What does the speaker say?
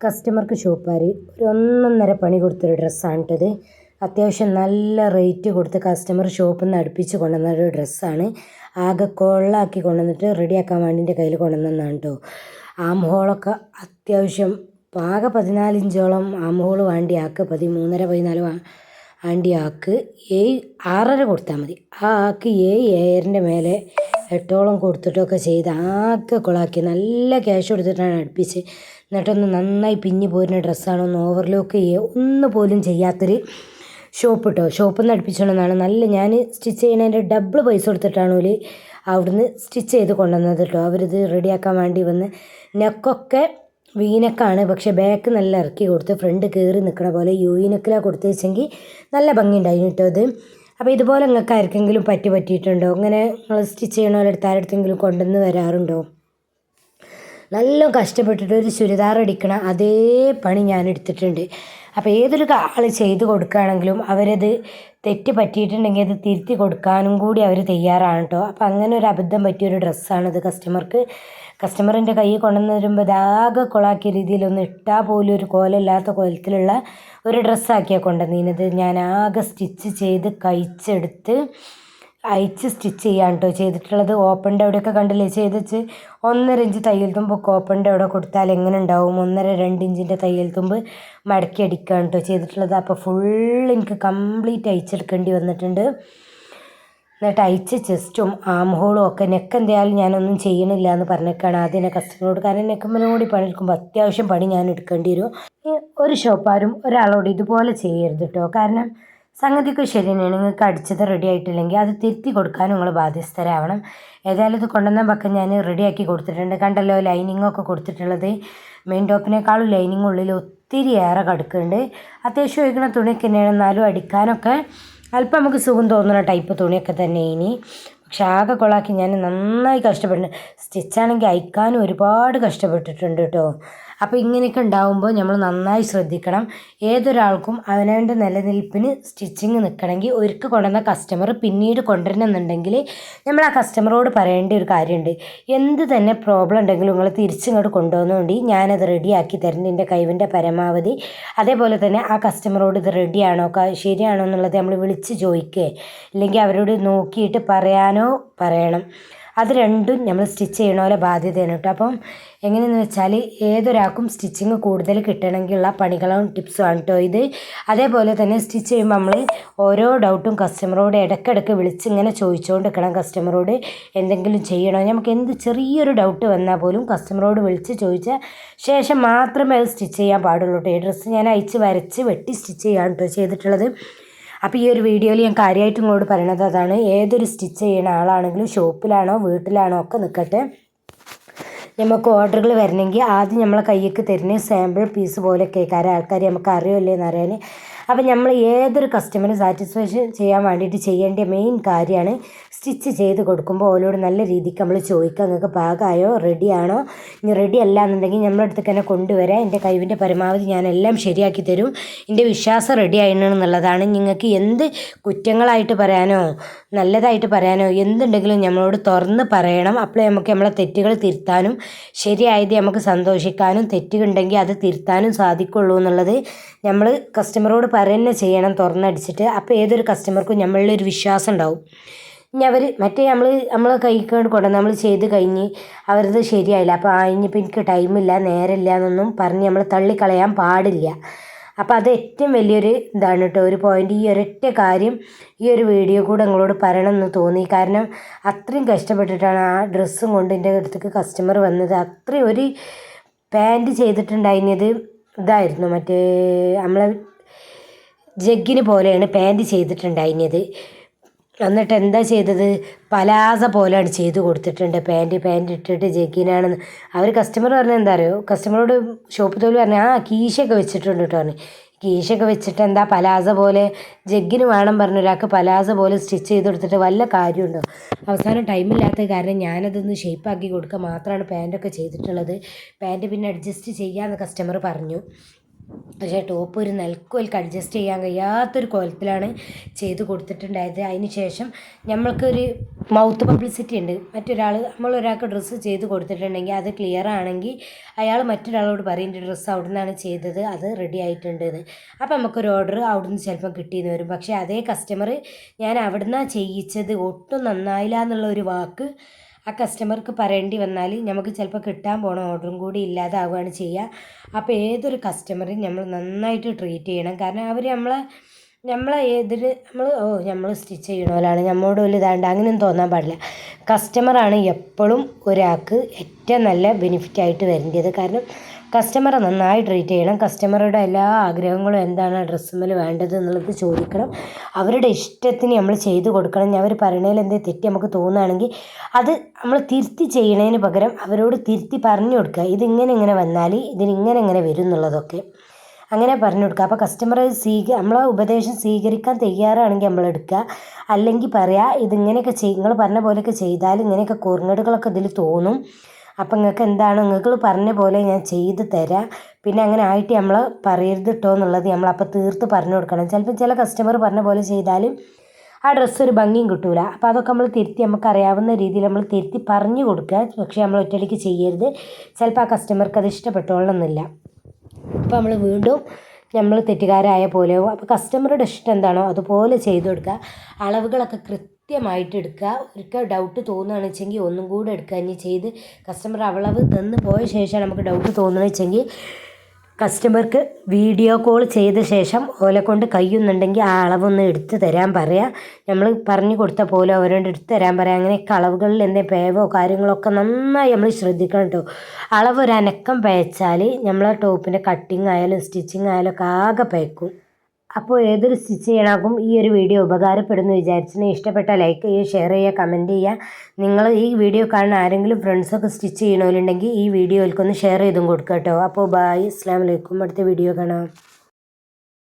കസ്റ്റമർക്ക് ഷോപ്പുകാർ ഒരു ഒന്നൊന്നര പണി കൊടുത്തൊരു ഡ്രസ്സാണ് കേട്ടത് അത്യാവശ്യം നല്ല റേറ്റ് കൊടുത്ത് കസ്റ്റമർ ഷോപ്പിൽ നിന്ന് അടുപ്പിച്ച് കൊണ്ടുവന്ന ഒരു ഡ്രസ്സാണ്. ആകെ കൊള്ളാക്കി കൊണ്ടുവന്നിട്ട് റെഡിയാക്കാൻ വേണ്ടി എന്റെ കയ്യിൽ കൊണ്ടുവന്നതാണ് കേട്ടോ ആം ഹോളൊക്കെ അത്യാവശ്യം ആകെ പതിനാലിഞ്ചോളം ആം ഹോൾ വേണ്ടി ആക്ക് പതിമൂന്നര പതിനാല് ആണ്ടി ആക്ക് ഏഴ് ആറര കൊടുത്താൽ മതി. ആ ആക്ക് ഏഴ് ഏഴരന്റെ മേലെ എട്ടോളം കൊടുത്തിട്ടൊക്കെ ചെയ്ത് ആകെ കൊളാക്കി. നല്ല ക്യാഷ് കൊടുത്തിട്ടാണ് അടുപ്പിച്ച്. എന്നിട്ടൊന്ന് നന്നായി പിഞ്ഞി പോരുന്ന ഡ്രസ്സാണ് ഒന്ന് ഓവർലോക്ക് ചെയ്യുക ഒന്ന് പോലും ചെയ്യാത്തൊരു ഷോപ്പ് കേട്ടോ ഷോപ്പിൽ നിന്ന് അടുപ്പിച്ചോണ്ടെന്നാണ്. നല്ല ഞാൻ സ്റ്റിച്ച് ചെയ്യുന്നതിന്റെ ഡബിൾ പൈസ കൊടുത്തിട്ടാണ് ഒരു അവിടുന്ന് സ്റ്റിച്ച് ചെയ്ത് കൊണ്ടുവന്നത് കേട്ടോ അവരിത് റെഡിയാക്കാൻ വേണ്ടി വന്ന് നെക്കൊക്കെ വീനക്കാണ് പക്ഷേ ബാക്ക് നല്ല ഇറക്കി കൊടുത്ത് ഫ്രണ്ട് കയറി നിൽക്കണ പോലെ യു വീനക്കിലാണ് കൊടുത്ത് വെച്ചെങ്കിൽ നല്ല ഭംഗിയുണ്ടായിരുന്നു കേട്ടോ അത്. അപ്പോൾ ഇതുപോലെ നിങ്ങൾക്ക് ആർക്കെങ്കിലും പറ്റി പറ്റിയിട്ടുണ്ടോ? അങ്ങനെ നിങ്ങൾ സ്റ്റിച്ച് ചെയ്യണവരെടുത്ത് ആരെടുത്തെങ്കിലും കൊണ്ടുവന്ന് വരാറുണ്ടോ? നല്ല കഷ്ടപ്പെട്ടിട്ട് ഒരു ചുരിദാർ അടിക്കണ അതേ പണി ഞാൻ എടുത്തിട്ടുണ്ട്. അപ്പോൾ ഏതൊരു ആൾ ചെയ്ത് കൊടുക്കുകയാണെങ്കിലും അവരത് തെറ്റ് പറ്റിയിട്ടുണ്ടെങ്കിൽ അത് തിരുത്തി കൊടുക്കാനും കൂടി അവർ തയ്യാറാണ് കേട്ടോ അപ്പോൾ അങ്ങനെ ഒരു അബദ്ധം പറ്റിയൊരു ഡ്രസ്സാണിത് കസ്റ്റമർക്ക്. കസ്റ്റമറിന്റെ കയ്യിൽ കൊണ്ടുവന്ന് വരുമ്പോൾ ഇതാകെ കൊളാക്കിയ രീതിയിലൊന്നും ഇട്ടാൽ പോലും ഒരു കോലമില്ലാത്ത കോലത്തിലുള്ള ഒരു ഡ്രസ്സാക്കിയാണ് കൊണ്ടുവന്നീനത് ഞാൻ ആകെ സ്റ്റിച്ച് ചെയ്ത് കഴിച്ചെടുത്ത് അയച്ച് സ്റ്റിച്ച് ചെയ്യാൻ കേട്ടോ ചെയ്തിട്ടുള്ളത്. ഓപ്പണിന്റെ അവിടെയൊക്കെ കണ്ടില്ലേ? ചെയ്തിച്ച് ഒന്നര ഇഞ്ച് തയ്യൽ തുമ്പൊക്കെ ഓപ്പണിന്റെ അവിടെ കൊടുത്താൽ എങ്ങനെ ഉണ്ടാവും? ഒന്നര രണ്ട് ഇഞ്ചിന്റെ തയ്യൽ തുമ്പ് മടക്കി അടിക്കുകയാണ് കേട്ടോ ചെയ്തിട്ടുള്ളത്. അപ്പോൾ ഫുൾ എനിക്ക് കംപ്ലീറ്റ് അയച്ചെടുക്കേണ്ടി വന്നിട്ടുണ്ട്. എന്നിട്ട് അയച്ച് ചെസ്റ്റും ആം ഹോളും ഒക്കെ നെക്ക് എന്തായാലും ഞാനൊന്നും ചെയ്യണില്ല എന്ന് പറഞ്ഞേക്കാണ് ആദ്യം എന്നെ കസ്റ്റമറോട് കാരണം നെക്കുമ്മനോട് പണി എടുക്കുമ്പോൾ അത്യാവശ്യം പണി ഞാൻ എടുക്കേണ്ടി വരും. ഒരു ഷോപ്പാരും ഒരാളോട് ഇതുപോലെ ചെയ്യരുത് കേട്ടോ കാരണം സംഗതിക്ക് ശരി തന്നെയാണ് നിങ്ങൾക്ക് അടിച്ചത് റെഡി ആയിട്ടില്ലെങ്കിൽ അത് തിരുത്തി കൊടുക്കാൻ നിങ്ങൾ ബാധ്യസ്ഥരാവണം. ഏതായാലും ഇത് കൊണ്ടുവന്ന പക്കം ഞാൻ റെഡിയാക്കി കൊടുത്തിട്ടുണ്ട്. കണ്ടല്ലോ ലൈനിങ്ങൊക്കെ കൊടുത്തിട്ടുള്ളത്. മെയിൻ ടോപ്പിനേക്കാളും ലൈനിങ് ഉള്ളിൽ ഒത്തിരി ഏറെ കടുക്കുന്നുണ്ട് അത്യാവശ്യം ഒഴിക്കുന്ന തുണിയൊക്കെ തന്നെയാണ്. എന്നാലും അടിക്കാനൊക്കെ അല്പം നമുക്ക് സുഖം തോന്നുന്ന ടൈപ്പ് തുണിയൊക്കെ തന്നെ ഇനി. പക്ഷെ ആകെ കൊളാക്കി ഞാൻ നന്നായി കഷ്ടപ്പെട്ടിട്ടുണ്ട്. സ്റ്റിച്ചാണെങ്കിൽ അയക്കാനും ഒരുപാട് കഷ്ടപ്പെട്ടിട്ടുണ്ട് കേട്ടോ. അപ്പോൾ ഇങ്ങനെയൊക്കെ ഉണ്ടാകുമ്പോൾ നമ്മൾ നന്നായി ശ്രദ്ധിക്കണം. ഏതൊരാൾക്കും അവനവന്റെ നിലനിൽപ്പിന് സ്റ്റിച്ചിങ് നിൽക്കണമെങ്കിൽ ഒരുക്ക് കൊണ്ടുവന്ന കസ്റ്റമർ പിന്നീട് കൊണ്ടുവരണമെന്നുണ്ടെങ്കിൽ നമ്മൾ ആ കസ്റ്റമറോട് പറയേണ്ട ഒരു കാര്യമുണ്ട്. എന്ത് തന്നെ പ്രോബ്ലം ഉണ്ടെങ്കിലും നിങ്ങൾ തിരിച്ചിങ്ങോട്ട് കൊണ്ടുവന്നുകൊണ്ട് ഞാനത് റെഡിയാക്കി തരുന്നുണ്ട് എന്റെ കഴിവിന്റെ പരമാവധി. അതേപോലെ തന്നെ ആ കസ്റ്റമറോട് ഇത് റെഡിയാണോ ശരിയാണോ എന്നുള്ളത് നമ്മൾ വിളിച്ച് ചോദിക്കുക ഇല്ലെങ്കിൽ അവരോട് നോക്കിയിട്ട് പറയാനോ പറയണം. അത് രണ്ടും നമ്മൾ സ്റ്റിച്ച് ചെയ്യണ പോലെ ബാധ്യതയാണ് കേട്ടോ. അപ്പം എങ്ങനെയെന്ന് വെച്ചാൽ ഏതൊരാൾക്കും സ്റ്റിച്ചിങ് കൂടുതൽ കിട്ടണമെങ്കിലുള്ള പണികളും ടിപ്സും ആണ് കേട്ടോ ഇത്. അതേപോലെ തന്നെ സ്റ്റിച്ച് ചെയ്യുമ്പോൾ നമ്മൾ ഓരോ ഡൗട്ടും കസ്റ്റമറോട് ഇടയ്ക്കിടയ്ക്ക് വിളിച്ച് ഇങ്ങനെ ചോദിച്ചുകൊണ്ട് നിൽക്കണം കസ്റ്റമറോട് എന്തെങ്കിലും ചെയ്യണോ. നമുക്ക് എന്ത് ചെറിയൊരു ഡൗട്ട് വന്നാൽ പോലും കസ്റ്റമറോട് വിളിച്ച് ചോദിച്ച ശേഷം മാത്രമേ അത് സ്റ്റിച്ച് ചെയ്യാൻ പാടുള്ളൂ കേട്ടോ. ഈ ഡ്രസ്സ് ഞാൻ അയച്ച് വരച്ച് വെട്ടി സ്റ്റിച്ച് ചെയ്യാണ് കേട്ടോ ചെയ്തിട്ടുള്ളത്. അപ്പോൾ ഈ ഒരു വീഡിയോയിൽ ഞാൻ കാര്യമായിട്ട് നിങ്ങളോട് പറയണത് അതാണ്. ഏതൊരു സ്റ്റിച്ച് ചെയ്യുന്ന ആളാണെങ്കിലും ഷോപ്പിലാണോ വീട്ടിലാണോ ഒക്കെ നിൽക്കട്ടെ നമുക്ക് ഓർഡറുകൾ വരണമെങ്കിൽ ആദ്യം നമ്മളെ കയ്യിലേക്ക് തരുന്ന സാമ്പിൾ പീസ് പോലെ കേൾക്കാറ് ആൾക്കാർ നമുക്ക് അറിയില്ലേ എന്ന് അറിയാൻ അപ്പം നമ്മൾ ഏതൊരു കസ്റ്റമറെ സാറ്റിസ്ഫാക്ഷൻ ചെയ്യാൻ വേണ്ടിയിട്ട് ചെയ്യേണ്ട മെയിൻ കാര്യമാണ് സ്റ്റിച്ച് ചെയ്ത് കൊടുക്കുമ്പോൾ ഓരോട് നല്ല രീതിക്ക് നമ്മൾ ചോദിക്കുക നിങ്ങൾക്ക് പാകമായോ? റെഡിയാണോ ഇനി റെഡി അല്ല എന്നുണ്ടെങ്കിൽ നമ്മുടെ അടുത്തേക്ക് തന്നെ കൊണ്ടുവരാം. എന്റെ കഴിവിന്റെ പരമാവധി എല്ലാം ശരിയാക്കി തരും. എന്റെ വിശ്വാസം റെഡി ആയിരുന്നുള്ളതാണ് നിങ്ങൾക്ക് എന്ത് കുറ്റങ്ങളായിട്ട് പറയാനോ നല്ലതായിട്ട് പറയാനോ എന്തുണ്ടെങ്കിലും നമ്മളോട് തുറന്ന് പറയണം. അപ്പോഴേ നമുക്ക് നമ്മളെ തെറ്റുകൾ തിരുത്താനും ശരിയായത് നമുക്ക് സന്തോഷിക്കാനും തെറ്റുണ്ടെങ്കിൽ അത് തിരുത്താനും സാധിക്കുള്ളൂ എന്നുള്ളത് നമ്മൾ കസ്റ്റമറോട് പറയുന്നത് ചെയ്യണം തുറന്നടിച്ചിട്ട് അപ്പോൾ ഏതൊരു കസ്റ്റമർക്കും നമ്മളിൽ ഒരു വിശ്വാസം ഉണ്ടാവും. ഇനി അവർ മറ്റേ നമ്മൾ നമ്മൾ കൈ കൊണ്ട് നമ്മൾ ചെയ്ത് കഴിഞ്ഞ് അവരത് ശരിയായില്ല. അപ്പോൾ ആ ഇനിയിപ്പോൾ എനിക്ക് ടൈമില്ല നേരമില്ല എന്നൊന്നും പറഞ്ഞ് നമ്മൾ തള്ളിക്കളയാൻ പാടില്ല. അപ്പോൾ അത് ഏറ്റവും വലിയൊരു ഇതാണ് കേട്ടോ. ഒരു പോയിന്റ് ഈ ഒരൊറ്റ കാര്യം ഈ ഒരു വീഡിയോ കൂടെ നിങ്ങളോട് പറയണം എന്ന് തോന്നി. കാരണം അത്രയും കഷ്ടപ്പെട്ടിട്ടാണ് ആ ഡ്രസ്സും കൊണ്ട് എന്റെ അടുത്തേക്ക് കസ്റ്റമർ വന്നത്. അത്രയും ഒരു പാന്റ് ചെയ്തിട്ടുണ്ടായിരുന്നത് ഇതായിരുന്നു. മറ്റേ നമ്മളെ ജഗ്ഗിന് പോലെയാണ് പാന്റ് ചെയ്തിട്ടുണ്ടായിരുന്നത്. എന്നിട്ട് എന്താ ചെയ്തത്? പലാസ പോലെയാണ് ചെയ്ത് കൊടുത്തിട്ടുണ്ട്. പാന്റ് പാന്റ് ഇട്ടിട്ട് ജഗ്ഗിനാണെന്ന്. അവർ കസ്റ്റമർ പറഞ്ഞാൽ എന്താ അറിയോ? കസ്റ്റമറോട് ഷോപ്പ് തോൽ പറഞ്ഞു ആ കീശയൊക്കെ വെച്ചിട്ടുണ്ട് കേട്ടോ പറഞ്ഞു. കീശയൊക്കെ വെച്ചിട്ട് എന്താ പലാസ പോലെ ജഗ്ഗിന് വേണം പറഞ്ഞു ഒരാൾക്ക് പലാസ പോലെ സ്റ്റിച്ച് ചെയ്ത് കൊടുത്തിട്ട് വല്ല കാര്യമുണ്ടോ? അവസാനം ടൈമില്ലാത്ത കാരണം ഞാനതൊന്ന് ഷേപ്പാക്കി കൊടുക്കുക മാത്രമാണ് പാന്റൊക്കെ ചെയ്തിട്ടുള്ളത്. പാന്റ് പിന്നെ അഡ്ജസ്റ്റ് ചെയ്യാമെന്ന് കസ്റ്റമർ പറഞ്ഞു. പക്ഷേ ടോപ്പ് ഒരു നിലക്കോൽക്ക് അഡ്ജസ്റ്റ് ചെയ്യാൻ കഴിയാത്തൊരു കോലത്തിലാണ് ചെയ്ത് കൊടുത്തിട്ടുണ്ടായത്. അതിന് ശേഷം നമ്മൾക്കൊരു മൗത്ത് പബ്ലിസിറ്റി ഉണ്ട്. മറ്റൊരാൾ നമ്മളൊരാൾക്ക് ഡ്രസ്സ് ചെയ്ത് കൊടുത്തിട്ടുണ്ടെങ്കിൽ അത് ക്ലിയർ ആണെങ്കിൽ അയാൾ മറ്റൊരാളോട് പറയും എന്റെ ഡ്രസ്സ് അവിടെ നിന്നാണ് ചെയ്തത് അത് റെഡി ആയിട്ടുണ്ടെന്ന്. അപ്പോൾ അപ്പം നമുക്കൊരു ഓർഡർ അവിടെ നിന്ന് ചിലപ്പം കിട്ടിയെന്ന് വരും. പക്ഷേ അതേ കസ്റ്റമർ ഞാൻ അവിടെ നിന്നാണ് ചെയ്യിച്ചത് ഒട്ടും നന്നായില്ല എന്നുള്ള ഒരു വാക്ക് ആ കസ്റ്റമർക്ക് പറയേണ്ടി വന്നാൽ നമുക്ക് ചിലപ്പോൾ കിട്ടാൻ പോണ ഓർഡറും കൂടി ഇല്ലാതാവുകയാണ് ചെയ്യുക അപ്പോൾ ഏതൊരു കസ്റ്റമറെയും നമ്മൾ നന്നായിട്ട് ട്രീറ്റ് ചെയ്യണം. കാരണം അവർ നമ്മളെ നമ്മളെ ഏതിൽ നമ്മൾ ഓ നമ്മൾ സ്റ്റിച്ച് ചെയ്യണ നമ്മളോട് വലിയ ഇതാണ്ട് അങ്ങനെയൊന്നും തോന്നാൻ പാടില്ല. കസ്റ്റമറാണ് എപ്പോഴും ഒരാൾക്ക് ഏറ്റവും നല്ല ബെനിഫിറ്റ് ആയിട്ട് വരേണ്ടത് കാരണം കസ്റ്റമറെ നന്നായി ട്രീറ്റ് ചെയ്യണം. കസ്റ്റമറുടെ എല്ലാ ആഗ്രഹങ്ങളും എന്താണ് ആ ഡ്രസ്സുമ്മൽ വേണ്ടത് എന്നുള്ളത് ചോദിക്കണം. അവരുടെ ഇഷ്ടത്തിന് നമ്മൾ ചെയ്ത് കൊടുക്കണം. അവർ പറയണതിൽ എന്തെങ്കിലും തെറ്റ് നമുക്ക് തോന്നുകയാണെങ്കിൽ അത് നമ്മൾ തിരുത്തി ചെയ്യണതിന് പകരം അവരോട് തിരുത്തി പറഞ്ഞു കൊടുക്കുക. ഇതിങ്ങനെ ഇങ്ങനെ വന്നാൽ ഇതിനിങ്ങനെ ഇങ്ങനെ വരും എന്നുള്ളതൊക്കെ. അങ്ങനെ പറഞ്ഞു കൊടുക്കുക. അപ്പോൾ കസ്റ്റമർ സ്വീക നമ്മളെ ഉപദേശം സ്വീകരിക്കാൻ തയ്യാറാണെങ്കിൽ നമ്മൾ എടുക്കുക. അല്ലെങ്കിൽ പറയാം ഇതിങ്ങനെയൊക്കെ ചെയ് നിങ്ങൾ പറഞ്ഞ പോലെയൊക്കെ ചെയ്താൽ ഇങ്ങനെയൊക്കെ കുറഞ്ഞടുകളൊക്കെ ഇതിൽ തോന്നും. അപ്പം നിങ്ങൾക്ക് എന്താണ്? നിങ്ങൾക്ക് പറഞ്ഞ പോലെ ഞാൻ ചെയ്ത് തരാം. പിന്നെ അങ്ങനെ ആയിട്ട് നമ്മൾ പറയരുത് കേട്ടോ എന്നുള്ളത് നമ്മളപ്പോൾ തീർത്ത് പറഞ്ഞു കൊടുക്കണം. ചിലപ്പോൾ ചില കസ്റ്റമർ പറഞ്ഞ പോലെ ചെയ്താലും ആ ഡ്രസ്സ് ഒരു ഭംഗിയും കിട്ടൂല. അപ്പോൾ അതൊക്കെ നമ്മൾ തിരുത്തി നമുക്ക് അറിയാവുന്ന രീതിയിൽ നമ്മൾ തിരുത്തി പറഞ്ഞു കൊടുക്കുക. പക്ഷേ നമ്മൾ ഒറ്റയടിക്ക് ചെയ്യരുത്. ചിലപ്പോൾ ആ കസ്റ്റമർക്ക് അത് ഇഷ്ടപ്പെട്ടോളണമെന്നില്ല. അപ്പോൾ നമ്മൾ വീണ്ടും നമ്മൾ തെറ്റുകാരായ പോലെ അപ്പോൾ കസ്റ്റമറുടെ ഇഷ്ടം എന്താണോ അതുപോലെ ചെയ്തു കൊടുക്കുക. അളവുകളൊക്കെ കൃത്യമായിട്ട് എടുക്കുക. ഒരിക്കൽ ഡൗട്ട് തോന്നുകയാണെന്ന് വെച്ചെങ്കിൽ ഒന്നും കൂടെ എടുക്കുക. ഇനി ചെയ്ത് കസ്റ്റമർ അളവ് തന്നു പോയ ശേഷം നമുക്ക് ഡൗട്ട് തോന്നുകയെന്ന് വെച്ചെങ്കിൽ കസ്റ്റമർക്ക് വീഡിയോ കോൾ ചെയ്ത ശേഷം ഓലെ കൊണ്ട് കഴിയുന്നുണ്ടെങ്കിൽ ആ അളവൊന്ന് എടുത്ത് തരാൻ പറയാം. നമ്മൾ പറഞ്ഞു കൊടുത്ത പോലെ അവരോട് എടുത്ത് തരാൻ പറയാം. അങ്ങനെയൊക്കെ അളവുകളിൽ എന്തെങ്കിലും പേവോ കാര്യങ്ങളൊക്കെ നന്നായി നമ്മൾ ശ്രദ്ധിക്കണം കേട്ടോ. അളവ് ഒരു അനക്കം പേച്ചാൽ നമ്മളെ ടോപ്പിന്റെ കട്ടിങ് ആയാലും സ്റ്റിച്ചിങ് ആയാലും ഒക്കെ ആകെ പേക്കും. അപ്പോൾ ഏതൊരു സ്റ്റിച്ച് ചെയ്യണക്കും ഈ ഒരു വീഡിയോ ഉപകാരപ്പെടുന്നു വിചാരിച്ചിന് ഇഷ്ടപ്പെട്ട ലൈക്ക് ചെയ്യുക ഷെയർ ചെയ്യുക കമന്റ് ചെയ്യുക. നിങ്ങൾ ഈ വീഡിയോ കാണുന്ന ആരെങ്കിലും ഫ്രണ്ട്സൊക്കെ സ്റ്റിച്ച് ചെയ്യണമല്ലുണ്ടെങ്കിൽ ഈ വീഡിയോയിൽക്കൊന്ന് ഷെയർ ചെയ്തും കൊടുക്കുക കേട്ടോ. അപ്പോൾ ബായ് അസ്സാം വലൈക്കും അടുത്ത വീഡിയോ കാണാം.